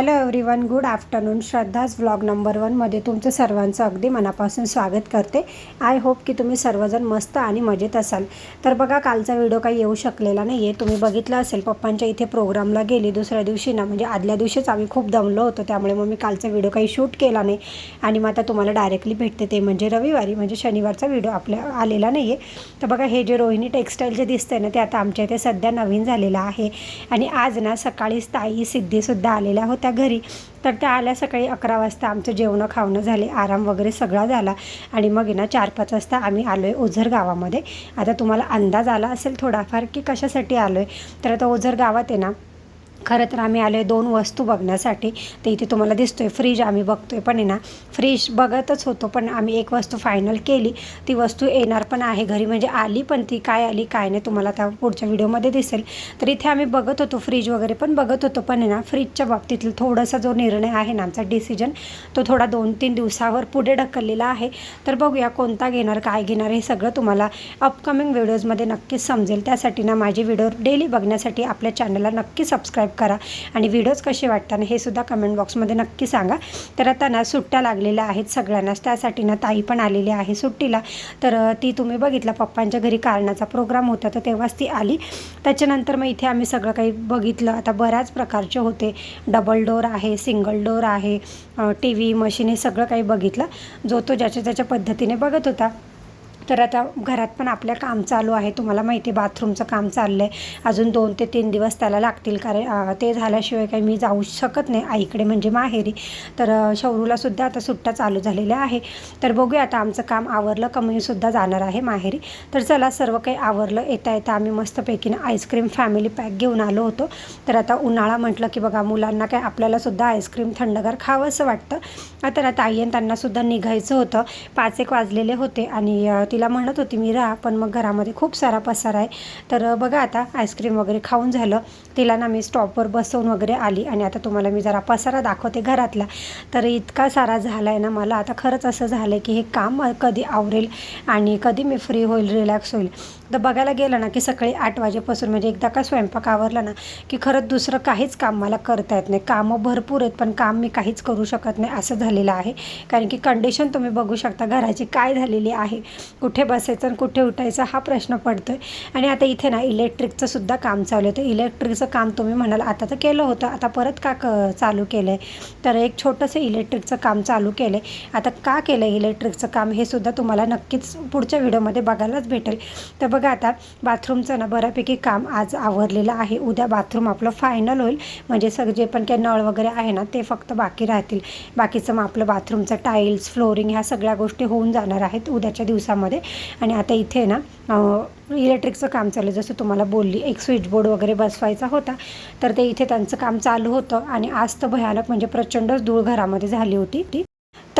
Hello everyone good afternoon Shraddha's vlog number वनमध्ये तुमचं सर्वांचं अगदी मनापासून स्वागत करते. आय होप की तुम्ही सर्वजण मस्त आणि मजेत असाल. तर बघा कालचा व्हिडिओ काही येऊ शकलेला नाही आहे तुम्ही बघितलं असेल पप्पांच्या इथे प्रोग्रामला गेली दुसऱ्या दिवशी ना म्हणजे आदल्या दिवशीच आम्ही खूप दमलो होतो. त्यामुळे मग मी कालचा व्हिडिओ काही शूट केला नाही. आणि मग आता तुम्हाला डायरेक्टली भेटते ते म्हणजे रविवारी म्हणजे शनिवारचा व्हिडिओ आपल्या आलेला नाही आहे तर बघा हे जे रोहिणी टेक्स्टाईल जे दिसतंय ना ते आता आमच्या इथे सध्या नवीन झालेलं आहे. आणि आज ना सकाळीच ताई सिद्धीसुद्धा आलेल्या होत्या. घरी तर त्या आल्या सकाळी अकरा वाजता. आमचं जेवणं खावणं झाले आराम वगैरे सगळा झाला. आणि मग ना चार पाच वाजता आम्ही आलो आहे ओझर गावामध्ये. आता तुम्हाला अंदाज आला असेल थोडाफार की कशासाठी आलो आहे तर आता ओझर गावात आहे ना खरं तर आम्ही आलो आहे दोन वस्तू बघण्यासाठी. ते इथे तुम्हाला दिसतो आहे फ्रीज आम्ही बघतो आहे पण आहे ना फ्रीज बघतच होतो पण आम्ही एक वस्तू फायनल केली. ती वस्तू येणार पण आहे घरी म्हणजे आली पण ती काय आली काय नाही तुम्हाला त्या पुढच्या व्हिडिओमध्ये दिसेल. तर इथे आम्ही बघत होतो फ्रीज वगैरे पण बघत होतो पण आहे ना फ्रीजच्या बाबतीतला थोडासा जो निर्णय आहे ना आमचा डिसिजन तो थोडा दोन तीन दिवसावर पुढे ढकललेला आहे. तर बघूया कोणता घेणार काय घेणार हे सगळं तुम्हाला अपकमिंग व्हिडिओजमध्ये नक्कीच समजेल. त्यासाठी ना माझी व्हिडिओ डेली बघण्यासाठी आपल्या चॅनलला नक्की सबस्क्राईब करा. आणि व्हिडिओज कसे वाटतात हे सुद्धा कमेंट बॉक्समध्ये नक्की सांगा. तर आता ना सुट्ट्या लागलेल्या आहेत सगळ्यांनाच. त्यासाठी ना ताई पण आलेली आहे सुट्टीला. तर ती तुम्ही बघितला पप्पांच्या घरी कारणाचा प्रोग्राम होता तर तेव्हाच ती आली. त्याच्यानंतर मग इथे आम्ही सगळं काही बघितलं. आता बऱ्याच प्रकारचे होते. डबल डोर आहे सिंगल डोर आहे टी व्ही मशीन हे सगळं काही बघितलं. जो तो ज्याच्या त्याच्या पद्धतीने बघत होता. तर आता घरात पण आपल्या काम चालू आहे. तुम्हाला माहिती आहे बाथरूमचं काम चाललं आहे अजून दोन ते तीन दिवस त्याला लागतील कारण ते झाल्याशिवाय काही मी जाऊ शकत नाही आईकडे म्हणजे माहेरी. तर शौरूलासुद्धा आता सुट्ट्या चालू झालेल्या आहे तर बघूया आता आमचं काम आवरलं का मीसुद्धा जाणार आहे माहेरी. तर चला सर्व काही आवरलं येता येता आम्ही मस्तपैकीनं आईस्क्रीम फॅमिली पॅक घेऊन आलो होतो. तर आता उन्हाळा म्हटलं की बघा मुलांना काय आपल्यालासुद्धा आईस्क्रीम थंडगार खावं असं वाटतं. आता आई आणि त्यांनासुद्धा निघायचं होतं. पाच एक वाजलेले होते आणि तिला तिला म्हणत होती मी राहा पण मग घरामध्ये खूप सारा पसारा आहे. तर बघा आता आईस्क्रीम वगैरे खाऊन झालं. तिला ना मी स्टॉपवर बसवून वगैरे आली आणि आता तुम्हाला मी जरा पसारा दाखवते घरातला. तर इतका सारा झाला आहे ना मला आता खरंच असं झालं आहे की हे काम कधी आवरेल आणि कधी मी फ्री होईल रिलॅक्स होईल. तर बघायला गेलं ना की सकाळी आठ वाजेपासून म्हणजे एकदा का स्वयंपाक आवरला ना की खरंच दुसरं काहीच काम मला करता येत नाही. कामं भरपूर आहेत पण काम मी काहीच करू शकत नाही असं झालेलं आहे. कारण की कंडिशन तुम्ही बघू शकता घराची काय झालेली आहे कुठे बसायचं आणि कुठे उठायचं हा प्रश्न पडतो आहे आणि आता इथे ना इलेक्ट्रिकचं सुद्धा काम चालू आहे. तर इलेक्ट्रिकचं काम तुम्ही म्हणाल आता तर केलं होतं आता परत का क चालू केलं आहे तर एक छोटंसं इलेक्ट्रिकचं काम चालू केलं आहे आता का केलं आहे इलेक्ट्रिकचं काम हे सुद्धा तुम्हाला नक्कीच पुढच्या व्हिडिओमध्ये बघायलाच भेटेल. तर बघ आता बाथरूमचं ना बऱ्यापैकी काम आज आवरलेलं आहे. उद्या बाथरूम आपलं फायनल होईल. म्हणजे सगळे जे पण काही नळ वगैरे आहे ना ते फक्त बाकी राहतील. बाकीचं मग आपलं बाथरूमचं टाईल्स फ्लोरिंग ह्या सगळ्या गोष्टी होऊन जाणार आहेत उद्याच्या दिवसामध्ये. आणि आता इथे ना इलेक्ट्रिकचं काम चालू आहे. जसं तुम्हाला बोलली एक स्विच बोर्ड वगैरे बसवायचा होता. तर ते इथे त्यांचं काम चालू होतं. आणि आज तर भयानक म्हणजे प्रचंडच धूळ घरामध्ये झाली होती. ती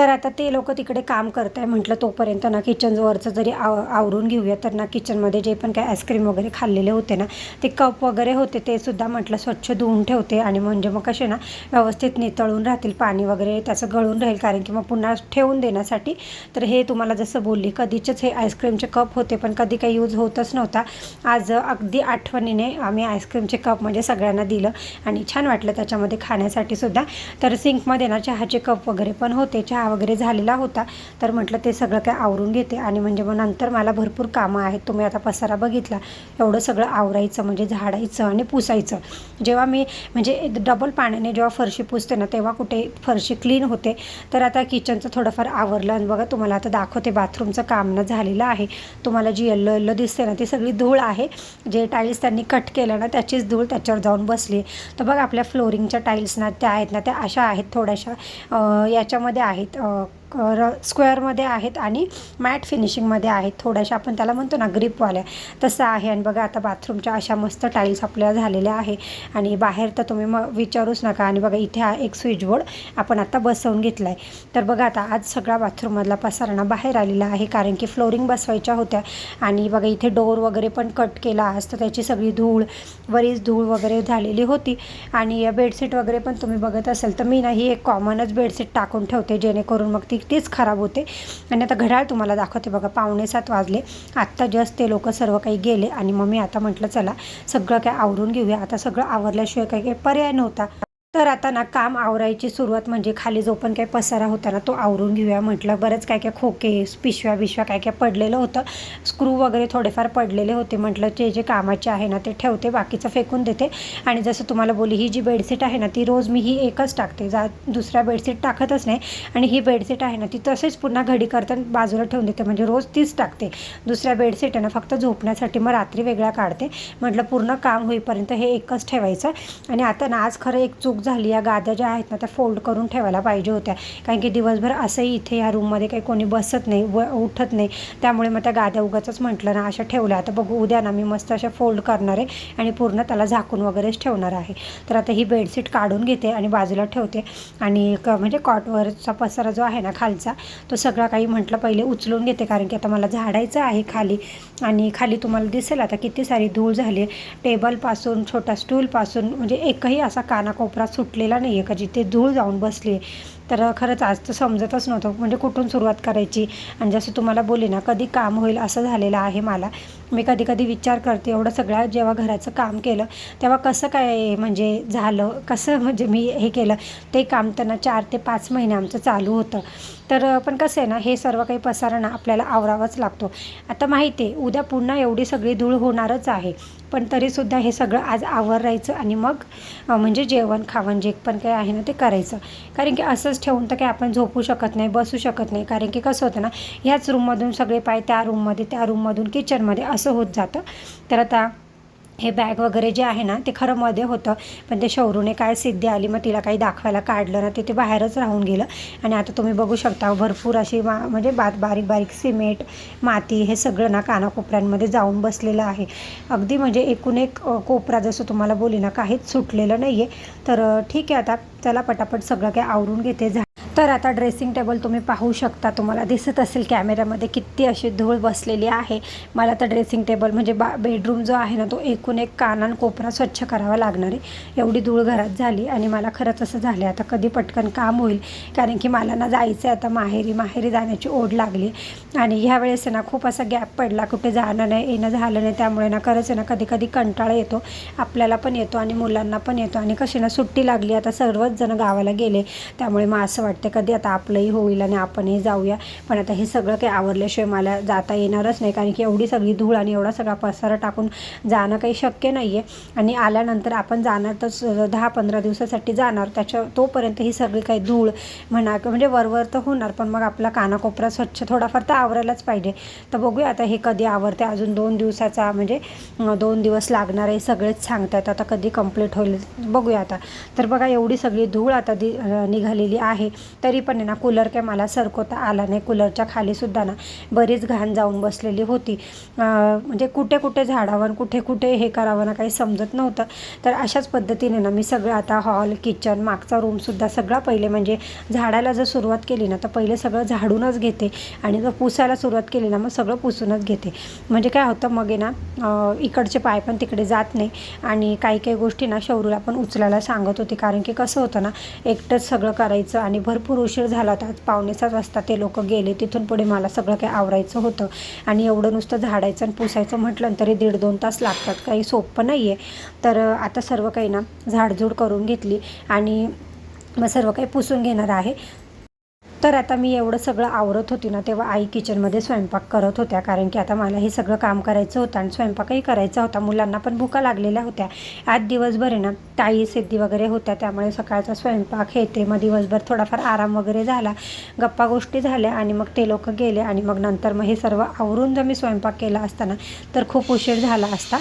तर आता ते लोक तिकडे काम करत आहे म्हटलं तोपर्यंत ना किचनवरचं जरी आव आवरून घेऊया तर ना किचनमध्ये जे पण काय आईस्क्रीम वगैरे खाल्लेले होते ना ते कप वगैरे होते ते सुद्धा म्हटलं स्वच्छ धुवून ठेवते आणि म्हणजे मग कसे ना व्यवस्थित नितळून राहतील पाणी वगैरे त्याचं गळून राहील कारण की मग पुन्हा ठेवून देण्यासाठी. तर हे तुम्हाला जसं बोलली कधीचेच हे आईस्क्रीमचे कप होते पण कधी काही यूज होतच नव्हता. आज अगदी आठवणीने आम्ही आईस्क्रीमचे कप म्हणजे सगळ्यांना दिलं आणि छान वाटलं त्याच्यामध्ये खाण्यासाठी सुद्धा. तर सिंकमध्ये ना चहाचे कप वगैरे पण होते. चहा वगैरे झालेला होता तर म्हटलं ते सगळं काय आवरून घेते. आणि म्हणजे मग नंतर मला भरपूर कामं आहेत. तुम्ही आता पसारा बघितला. एवढं सगळं आवरायचं म्हणजे झाडायचं आणि पुसायचं. जेव्हा मी म्हणजे डबल पाण्याने जेव्हा फरशी पुसते ना तेव्हा कुठे फरशी क्लीन होते. तर आता किचनचं थोडंफार आवरलं. आणि बघा तुम्हाला आता दाखवते बाथरूमचं काम ना झालेलं आहे. तुम्हाला जी येल्लो येल्लो दिसते ना ती सगळी धूळ आहे. जे टाईल्स त्यांनी कट केलं ना त्याचीच धूळ त्याच्यावर जाऊन बसली तर बघा आपल्या फ्लोरिंगच्या टाईल्स ना त्या आहेत ना त्या अशा आहेत थोड्याशा याच्यामध्ये आहेत. अं, क- र स्क्वेअरमध्ये आहेत आणि मॅट फिनिशिंगमध्ये आहेत. थोड्याशा आपण त्याला म्हणतो ना ग्रीपवाल्या तसं आहे. आणि बघा आता बाथरूमच्या अशा मस्त टाईल्स आपल्या झालेल्या आहे. आणि बाहेर तर तुम्ही मग विचारूच नका. आणि बघा इथे हा एक स्विच बोर्ड आपण आता बसवून घेतला आहे तर बघा आता आज सगळा बाथरूममधला पसारणा बाहेर आलेला आहे. कारण की फ्लोरिंग बसवायच्या होत्या. आणि बघा इथे डोर वगैरे पण कट केला आज. तर त्याची सगळी धूळ बरीच धूळ वगैरे झालेली होती. आणि बेडशीट वगैरे पण तुम्ही बघत असाल तर मी नाही एक कॉमनच बेडशीट टाकून ठेवते. जेणेकरून मग ती तीच खराब होते. आणि आता घड्याळ तुम्हाला दाखवते बघा पावणे सात वाजले. आत्ता जस्ट ते लोक सर्व काही गेले आणि मग मी आता म्हटलं चला सगळं काय आवरून घेऊया. आता सगळं आवरल्याशिवाय काही काही पर्याय नव्हता. तर आता ना काम आवरायची सुरुवात म्हणजे खाली जो पण काही पसारा होता ना तो आवरून घेऊया म्हटलं. बरंच काय काय खोके पिशव्या बिशव्या काय काय पडलेलं होतं. स्क्रू वगैरे थोडेफार पडलेले होते म्हटलं. जे जे कामाचे आहे ना ते ठेवते बाकीचं फेकून देते. आणि जसं तुम्हाला बोली ही जी बेडशीट आहे ना ती रोज मी ही एकच टाकते. जा दुसऱ्या बेडशीट टाकतच नाही. आणि ही बेडशीट आहे ना ती तसेच पुन्हा घडी करताना बाजूला ठेवून देते. म्हणजे रोज तीच टाकते. दुसऱ्या बेडशीट आहे ना फक्त झोपण्यासाठी मग रात्री वेगळ्या काढते. म्हटलं पूर्ण काम होईपर्यंत हे एकच ठेवायचं. आणि आता ना आज खरं एक चूक झाली या गाद्या ज्या आहेत ना त्या फोल्ड करून ठेवायला पाहिजे होत्या. कारण की दिवसभर असंही इथे या रूममध्ये काही कोणी बसत नाही व उठत नाही. त्यामुळे मग त्या गाद्या उगाच म्हटलं ना अशा ठेवल्या. आता बघू उद्या ना मी मस्त अशा फोल्ड करणार आहे आणि पूर्ण त्याला झाकून वगैरेच ठेवणार आहे. तर आता ही बेडशीट काढून घेते आणि बाजूला ठेवते. आणि क म्हणजे कॉटवरचा पसारा जो आहे ना खालचा तो सगळा काही म्हटलं पहिले उचलून घेते. कारण की आता मला झाडायचं आहे खाली. आणि खाली तुम्हाला दिसेल आता किती सारी धूळ झाली टेबलपासून छोटा स्टूलपासून म्हणजे एकही असा कानाकोपरा सुटलेला नाही आहे का जिथे धूळ जाऊन बसली. आहे तर खरंच आज तर समजतच नव्हतं म्हणजे कुठून सुरुवात करायची? आणि जसं तुम्हाला बोले ना कधी काम होईल असं झालेलं आहे मला. मी कधी कधी विचार करते एवढं सगळ्या जेव्हा घराचं काम केलं तेव्हा कसं काय म्हणजे झालं? कसं म्हणजे मी हे केलं? ते काम त्यांना चार ते पाच महिने आमचं चालू होतं. तर पण कसं आहे ना हे सर्व काही पसारणं आपल्याला आवरावाच लागतो. आता माहिती आहे उद्या पुन्हा एवढी सगळी धूळ होणारच आहे. पण तरीसुद्धा हे सगळं आज आवरायचं आणि मग म्हणजे जेवण खावण जे पण काही आहे ना ते करायचं. कारण की असंच ठेवून तर काही आपण झोपू शकत नाही बसू शकत नाही. कारण की कसं होतं ना ह्याच रूममधून सगळे पाय त्या रूममध्ये त्या रूममधून किचनमध्ये असं होत जातं. तर आता हे बॅग वगैरे जे आहे ना ते खरं मध्ये होतं. पण ते शौरूने काय सिद्धी आली मग तिला काही दाखवायला काढलं ना ते ते बाहेरच राहून गेलं. आणि आता तुम्ही बघू शकता भरपूर अशी मा म्हणजे बात बारीक बारीक सिमेंट माती हे सगळं ना कानाकोपऱ्यांमध्ये जाऊन बसलेलं आहे. अगदी म्हणजे एकूण एक कोपरा जसं तुम्हाला बोली ना काहीच सुटलेलं नाही आहे तर ठीक आहे आता चला पटापट सगळं काही आवरून घेते. झा तर आता ड्रेसिंग टेबल तुम्ही पाहू शकता तुम्हाला दिसत असेल कॅमेऱ्यामध्ये किती अशी धूळ बसलेली आहे. मला तर ड्रेसिंग टेबल म्हणजे बा बेडरूम जो आहे ना तो एकूण एक कानान कोपरा स्वच्छ करावा लागणार आहे. एवढी धूळ घरात झाली आणि मला खरंच असं झालं आता कधी पटकन काम होईल कारण की मला ना जायचं आहे आता माहेरी माहेरी जाण्याची ओढ लागली. आणि ह्या वेळेस ना खूप असा गॅप पडला कुठे जाणं नाही येणं झालं नाही. त्यामुळे ना खरंच आहे ना कधी कधी कंटाळा येतो. आपल्याला पण येतो आणि मुलांना पण येतो. आणि कशी ना सुट्टी लागली आता सर्वच जण गावाला गेले. त्यामुळे मग असं वाटतं कधी आता आपलंही होईल आणि आपणही जाऊया. पण आता हे सगळं काही आवरल्याशिवाय मला जाता येणारच नाही. कारण की एवढी सगळी धूळ आणि एवढा सगळा पसारा टाकून जाणं काही शक्य नाही आहे आणि आल्यानंतर आपण जाणार तर दहा पंधरा दिवसासाठी जाणार. त्याच्या तोपर्यंत ही सगळी काही धूळ म्हणा म्हणजे वरवर तर होणार. पण मग आपला कानाकोपरा स्वच्छ थोडाफार तर आवरायलाच पाहिजे. तर बघूया आता हे कधी आवरते. अजून दोन दिवसाचा म्हणजे दोन दिवस लागणार आहे सगळेच सांगतात. आता कधी कंप्लीट होईल बघूया आता. तर बघा एवढी सगळी धूळ आता दि निघालेली आहे. तरी पण आहे ना कूलर काय मला सरकवता आला नाही. कूलरच्या खालीसुद्धा ना बरीच घाण जाऊन बसलेली होती. म्हणजे कुठे कुठे झाडावं कुठे कुठे हे करावं ना काही समजत नव्हतं. तर अशाच पद्धतीने ना मी सगळं आता हॉल किचन मागचा रूमसुद्धा सगळा पहिले म्हणजे झाडायला जर सुरुवात केली ना तर पहिले सगळं झाडूनच घेते. आणि जर पुसायला सुरुवात केली ना मग सगळं पुसूनच घेते. म्हणजे काय होतं मग आहे ना इकडचे पाय पण तिकडे जात नाही. आणि काही काही गोष्टी ना शौरूला पण उचलायला सांगत होते. कारण की कसं होतं ना एकटंच सगळं करायचं आणि भरपूर उशीर झाला होता. आज पावणे ते लोक गेले. तिथून पुढे मला सगळं काही आवरायचं होतं. आणि एवढं नुसतं झाडायचं आणि पुसायचं म्हटलं तरी दीड दोन तास लागतात. काही सोपं नाही आहे तर आता सर्व काही ना झाडझूड करून घेतली. आणि मग सर्व काही पुसून घेणार आहे. तर आता मी एवढं सगळं आवरत होती ना तेव्हा आई किचनमध्ये स्वयंपाक करत होत्या. कारण की आता मला हे सगळं काम करायचं होतं आणि स्वयंपाकही करायचा होता. मुलांना पण भुका लागलेल्या होत्या. आज दिवसभर आहे ना ताई सिद्धी वगैरे होत्या. त्यामुळे सकाळचा स्वयंपाक हे ते. मग दिवसभर थोडाफार आराम वगैरे झाला. गप्पा गोष्टी झाल्या आणि मग ते लोक गेले आणि मग नंतर मग हे सर्व आवरून जर मी स्वयंपाक केला असताना तर खूप उशीर झाला असता.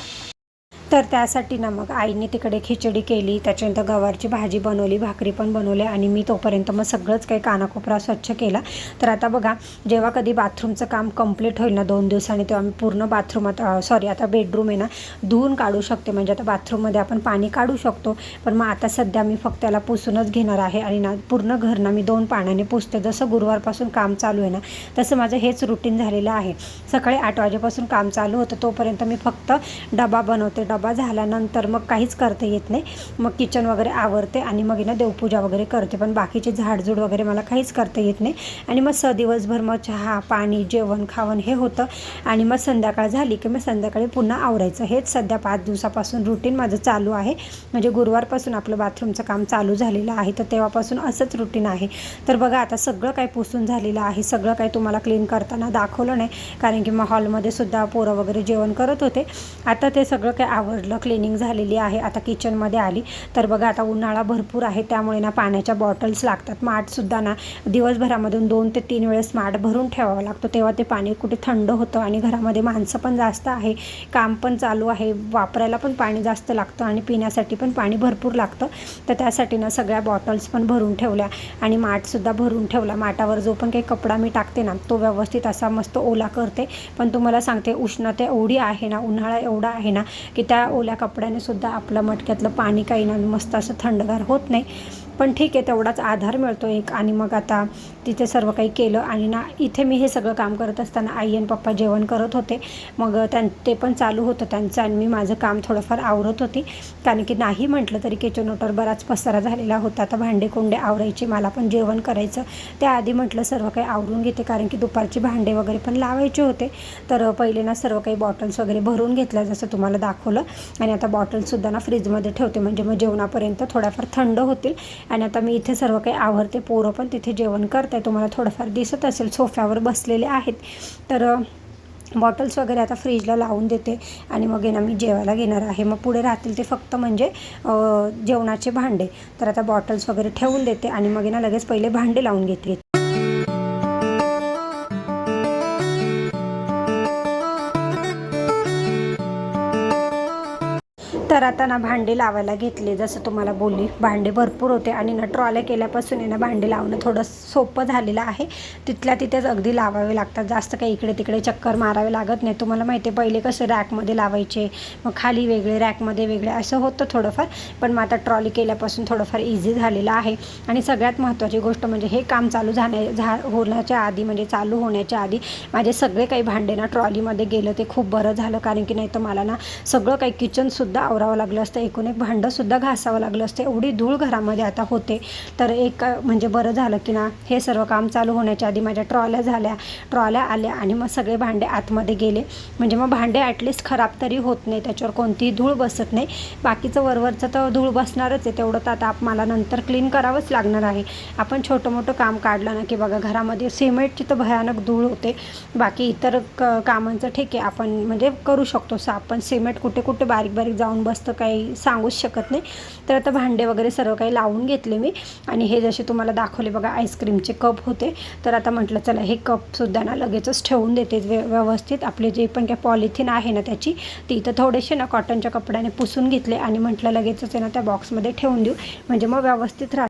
तर त्यासाठी ना मग आईने तिकडे खिचडी केली त्याच्यानंतर गवारची भाजी बनवली भाकरी पण बनवली आणि मी तोपर्यंत मग सगळंच काही कानाकोपरा स्वच्छ केला. तर आता बघा जेव्हा कधी बाथरूमचं काम कंप्लीट होईल ना दोन दिवसांनी तेव्हा मी पूर्ण बाथरूमात सॉरी आता बेडरूम आहे ना धुवून काढू शकते. म्हणजे आता बाथरूममध्ये आपण पाणी काढू शकतो पण मग आता सध्या मी फक्त त्याला पुसूनच घेणार आहे आणि ना पूर्ण घर ना मी दोन पाण्याने पुसते. जसं गुरुवारपासून काम चालू आहे ना तसं माझं हेच रुटीन झालेलं आहे. सकाळी आठ वाजेपासून काम चालू होतं तोपर्यंत मी फक्त डबा बनवते डबा बाबा झाल्यानंतर मग काहीच करता येत नाही. मग किचन वगैरे आवरते आणि मग ना देवपूजा वगैरे करते. पण बाकीचे झाडझूड वगैरे मला काहीच करता येत नाही. आणि मग स दिवसभर मग चहा पाणी जेवण खावण हे होतं. आणि मग संध्याकाळ झाली की मग संध्याकाळी पुन्हा आवरायचं. हेच सध्या पाच दिवसापासून रुटीन माझं चालू आहे. म्हणजे गुरुवारपासून आपलं बाथरूमचं काम चालू झालेलं आहे. तर तेव्हापासून असंच रुटीन आहे. तर बघा आता सगळं काही पुसून झालेलं आहे. सगळं काही तुम्हाला क्लीन करताना दाखवलं नाही. कारण की मग हॉलमध्ये सुद्धा पोरं वगैरे जेवण करत होते. आता ते सगळं काही आवडलं. क्लिनिंग झालेली आहे. आता किचनमध्ये आली. तर बघा आता उन्हाळा भरपूर आहे. त्यामुळे ना पाण्याच्या बॉटल्स लागतात. माठसुद्धा ना दिवसभरामधून दोन ते तीन वेळेस माठ भरून ठेवावा लागतो. तेव्हा ते पाणी कुठे थंड होतं आणि घरामध्ये माणसं पण जास्त आहे. काम पण चालू आहे. वापरायला पण पाणी जास्त लागतं आणि पिण्यासाठी पण पाणी भरपूर लागतं. तर त्यासाठी ना सगळ्या बॉटल्स पण भरून ठेवल्या आणि माठसुद्धा भरून ठेवला. माठावर जो पण काही कपडा मी टाकते ना तो व्यवस्थित असा मस्त ओला करते. पण तुम्हाला सांगते उष्णता एवढी आहे ना उन्हाळा एवढा आहे ना की त्या ओल्या कपड्याने सुद्धा आपलं मटक्यातलं पाणी काही ना मस्त असं थंडगार होत नाही. पण ठीक आहे तेवढाच आधार मिळतो एक. आणि मग आता तिथे सर्व काही केलं आणि ना इथे मी हे सगळं काम करत असताना आई आणि पप्पा जेवण करत होते. मग त्यां ते पण चालू होतं त्यांचं आणि मी माझं काम थोडंफार आवरत होती. कारण की नाही म्हटलं तरी किचन ओटर बराच पसारा झालेला होता. आता भांडे कोंडे आवरायचे मला पण जेवण करायचं. त्याआधी म्हटलं सर्व काही आवरून घेते कारण की दुपारची भांडे वगैरे पण लावायचे होते. तर पहिले ना सर्व काही बॉटल्स वगैरे भरून घेतल्या जसं तुम्हाला दाखवलं. आणि आता बॉटल्ससुद्धा ना फ्रीजमध्ये ठेवते. म्हणजे मग जेवणापर्यंत थोड्याफार थंड होतील. आणि आता मी इथे सर्व काही आवरते पोरं पण तिथे जेवण करत आहे तुम्हाला थोडंफार दिसत असेल सोफ्यावर बसलेले आहेत. तर बॉटल्स वगैरे आता फ्रीजला लावून देते आणि मग आहे मी जेवायला घेणार आहे. मग पुढे राहतील ते फक्त म्हणजे जेवणाचे भांडे. तर आता बॉटल्स वगैरे ठेवून देते आणि मग आहे लगेच पहिले भांडे लावून घेते. तर आता ना भांडे लावायला घेतले. जसं तुम्हाला बोलली भांडे भरपूर होते आणि ना ट्रॉल्या केल्यापासून आहे ना भांडे लावणं थोडं सोपं झालेलं आहे. तिथल्या तिथेच अगदी लावावे लागतात. जास्त काही इकडे तिकडे चक्कर मारावे लागत नाही. तुम्हाला माहिती आहे पहिले कसं रॅकमध्ये लावायचे मग खाली वेगळे रॅकमध्ये वेगळे असं होतं थोडंफार. पण मग आता ट्रॉली केल्यापासून थोडंफार इझी झालेलं आहे. आणि सगळ्यात महत्त्वाची गोष्ट म्हणजे हे काम चालू झाण्या झा होण्याच्या आधी म्हणजे चालू होण्याच्या आधी माझे सगळे काही भांडे ना ट्रॉलीमध्ये गेलं. ते खूप बरं झालं. कारण की नाही तर मला ना सगळं काही किचनसुद्धा आवरा करावं लागलं असतं. एकूण एक भांडंसुद्धा घासावं लागलं असतं. एवढी धूळ घरामध्ये आता होते. तर एक म्हणजे बरं झालं की ना हे सर्व काम चालू होण्याच्या आधी माझ्या ट्रॉल्या झाल्या. ट्रॉल्या आल्या आणि मग सगळे भांडे आतमध्ये गेले. म्हणजे मग भांडे ॲटलिस्ट खराब तरी होत नाही. त्याच्यावर कोणतीही धूळ बसत नाही. बाकीचं वरवरचं तर धूळ बसणारच आहे. तेवढं तर आता मला नंतर क्लीन करावंच लागणार आहे. आपण छोटं मोठं काम काढलं ना की बघा घरामध्ये सिमेंटची तर भयानक धूळ होते. बाकी इतर क कामांचं ठीक आहे. आपण म्हणजे करू शकतो साफ. पण सिमेंट कुठे कुठे बारीक बारीक जाऊन बसतं काही सांगूच शकत नाही. तर आता भांडे वगैरे सर्व काही लावून घेतले मी. आणि हे जसे तुम्हाला दाखवले बघा आईस्क्रीमचे कप होते. तर आता म्हटलं चला हे कपसुद्धा ना लगेचच ठेवून देते व्य व्यवस्थित. आपले जे पण काय पॉलिथिन आहे ना त्याची ती तर थोडेसे ना कॉटनच्या कपड्याने पुसून घेतले. आणि म्हटलं लगेचच आहे ना त्या बॉक्समध्ये ठेवून देऊ. म्हणजे मग व्यवस्थित राहते.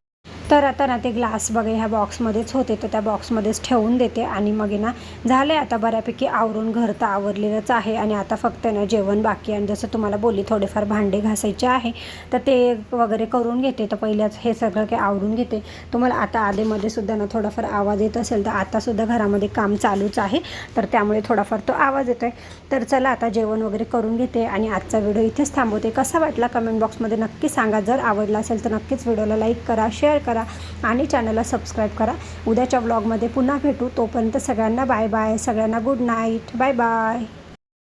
तर आता ना ते ग्लास बघा ह्या बॉक्समध्येच होते. तर त्या बॉक्समध्येच ठेवून देते. आणि मग ना झालं आहे आता बऱ्यापैकी आवरून घर तर आवरलेलंच आहे. आणि आता फक्त ना जेवण बाकी आणि जसं तुम्हाला बोलली थोडेफार भांडे घासायचे आहे. तर ते वगैरे करून घेते. तर पहिल्याच हे सगळं काही आवरून घेते. तुम्हाला आता आधेमध्ये सुद्धा ना थोडाफार आवाज येत असेल तर आतासुद्धा घरामध्ये काम चालूच आहे. तर त्यामुळे थोडाफार तो आवाज येतो आहे तर चला आता जेवण वगैरे करून घेते. आणि आजचा व्हिडिओ इथेच थांबवते. कसा वाटला कमेंट बॉक्समध्ये नक्की सांगा. जर आवडला असेल तर नक्कीच व्हिडिओला लाईक करा शेअर करा. करा आणि चॅनलला सबस्क्राईब करा. उद्याच्या ब्लॉगमध्ये पुन्हा भेटू. तोपर्यंत सगळ्यांना बाय बाय सगळ्यांना गुड नाईट बाय बाय